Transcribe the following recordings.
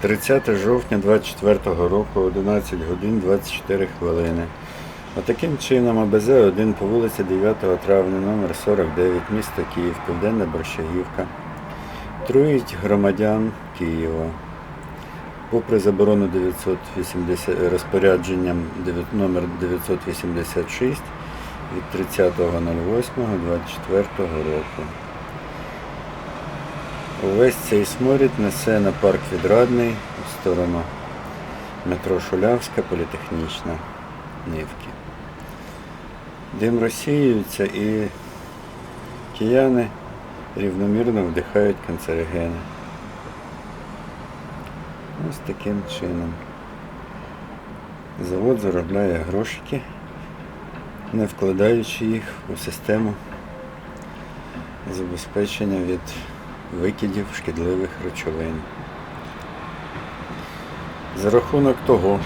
30 жовтня 24 року, 11 годин 24 хвилини. Отаким чином АБЗ 1 по вулиці 9 травня, номер 49, місто Київ, Південна Борщагівка. Труїть громадян Києва. Попри заборону 980, розпорядженням номер 986 від 30.08.24 року. Увесь цей сморід несе на парк Відрадний у сторону метро Шулявська, політехнічна, Нивки. Дим розсіюється і кияни рівномірно вдихають канцерогени. Ось таким чином. Завод заробляє грошики, не вкладаючи їх у систему забезпечення від викидів шкідливих речовин. За рахунок того,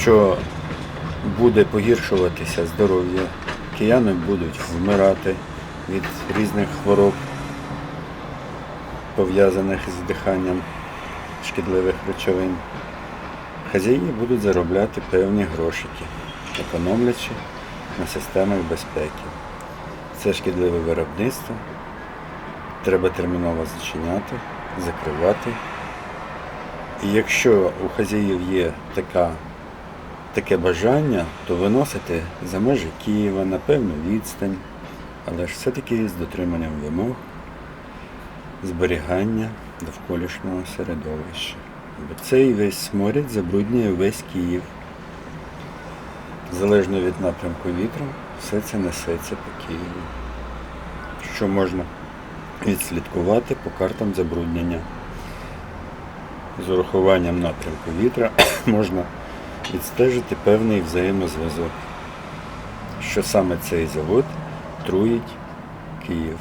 що буде погіршуватися здоров'я, кияни будуть вмирати від різних хвороб, пов'язаних з диханням шкідливих речовин. Хазяї будуть заробляти певні грошики, економлячи на системах безпеки. Це шкідливе виробництво. Треба терміново зачиняти, закривати. І якщо у хазяїв є така, таке бажання, то виносити за межі Києва на певну відстань, але ж все-таки з дотриманням вимог зберігання довколишнього середовища. Бо цей весь сморід забруднює весь Київ. Залежно від напрямку вітру, все це несеться по Києву. Що можна відслідкувати по картам забруднення. З урахуванням напрямку вітра можна відстежити певний взаємозв'язок, що саме цей завод труїть Київ.